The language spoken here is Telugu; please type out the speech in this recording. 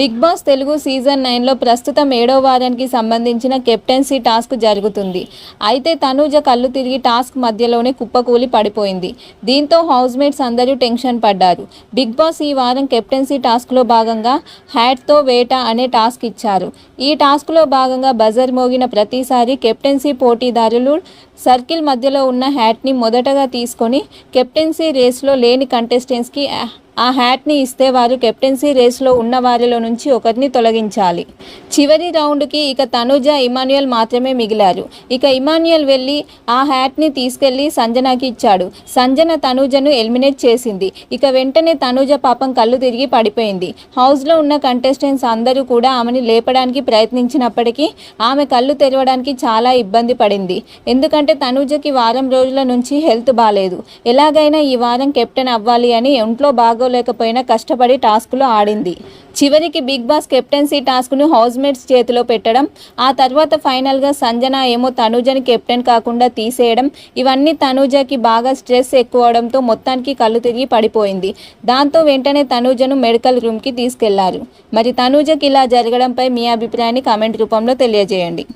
బిగ్ బాస్ తెలుగు సీజన్ నైన్లో ప్రస్తుతం ఏడో వారానికి సంబంధించిన కెప్టెన్సీ టాస్క్ జరుగుతుంది. అయితే తనూజ కళ్ళు తిరిగి టాస్క్ మధ్యలోనే కుప్పకూలి పడిపోయింది. దీంతో హౌస్మేట్స్ అందరూ టెన్షన్ పడ్డారు. బిగ్ బాస్ ఈ వారం కెప్టెన్సీ టాస్క్లో భాగంగా హ్యాట్తో వేట అనే టాస్క్ ఇచ్చారు. ఈ టాస్క్లో భాగంగా బజర్ మోగిన ప్రతిసారి కెప్టెన్సీ పోటీదారులు సర్కిల్ మధ్యలో ఉన్న హ్యాట్ని మొదటగా తీసుకొని కెప్టెన్సీ రేస్లో లేని కంటెస్టెంట్స్కి ఆ హ్యాట్ని ఇస్తే వారు కెప్టెన్సీ రేస్లో ఉన్న వారిలో నుంచి ఒకరిని తొలగించాలి. చివరి రౌండ్కి ఇక తనుజ ఇమాన్యుయల్ మాత్రమే మిగిలారు. ఇక ఇమాన్యుయల్ వెళ్ళి ఆ హ్యాట్ని తీసుకెళ్ళి సంజనాకి ఇచ్చాడు. సంజన తనుజను ఎలిమినేట్ చేసింది. ఇక వెంటనే తనుజ పాపం కళ్ళు తిరిగి పడిపోయింది. హౌస్లో ఉన్న కంటెస్టెంట్స్ అందరూ కూడా ఆమెని లేపడానికి ప్రయత్నించినప్పటికీ ఆమె కళ్ళు తెరవడానికి చాలా ఇబ్బంది పడింది. ఎందుకంటే తనుజకి వారం రోజుల నుంచి హెల్త్ బాగాలేదు ఎలాగైనా ఈ వారం కెప్టెన్ అవ్వాలి అని ఒంట్లో బాగోలేకపోయినా కష్టపడి టాస్క్లో ఆడింది. చివరికి బిగ్ బాస్ కెప్టెన్సీ టాస్క్ను హౌస్మేట్స్ చేతిలో పెట్టడం ఆ తర్వాత ఫైనల్గా సంజన ఏమో తనూజని కెప్టెన్ కాకుండా తీసేయడం ఇవన్నీ తనూజకి బాగా స్ట్రెస్ ఎక్కువ అవడంతో మొత్తానికి కళ్ళు తిరిగి పడిపోయింది. దాంతో వెంటనే తనూజను మెడికల్ రూమ్కి తీసుకెళ్ళారు. మరి తనూజకి ఇలా జరగడంపై మీ అభిప్రాయాన్ని కామెంట్ రూపంలో తెలియజేయండి.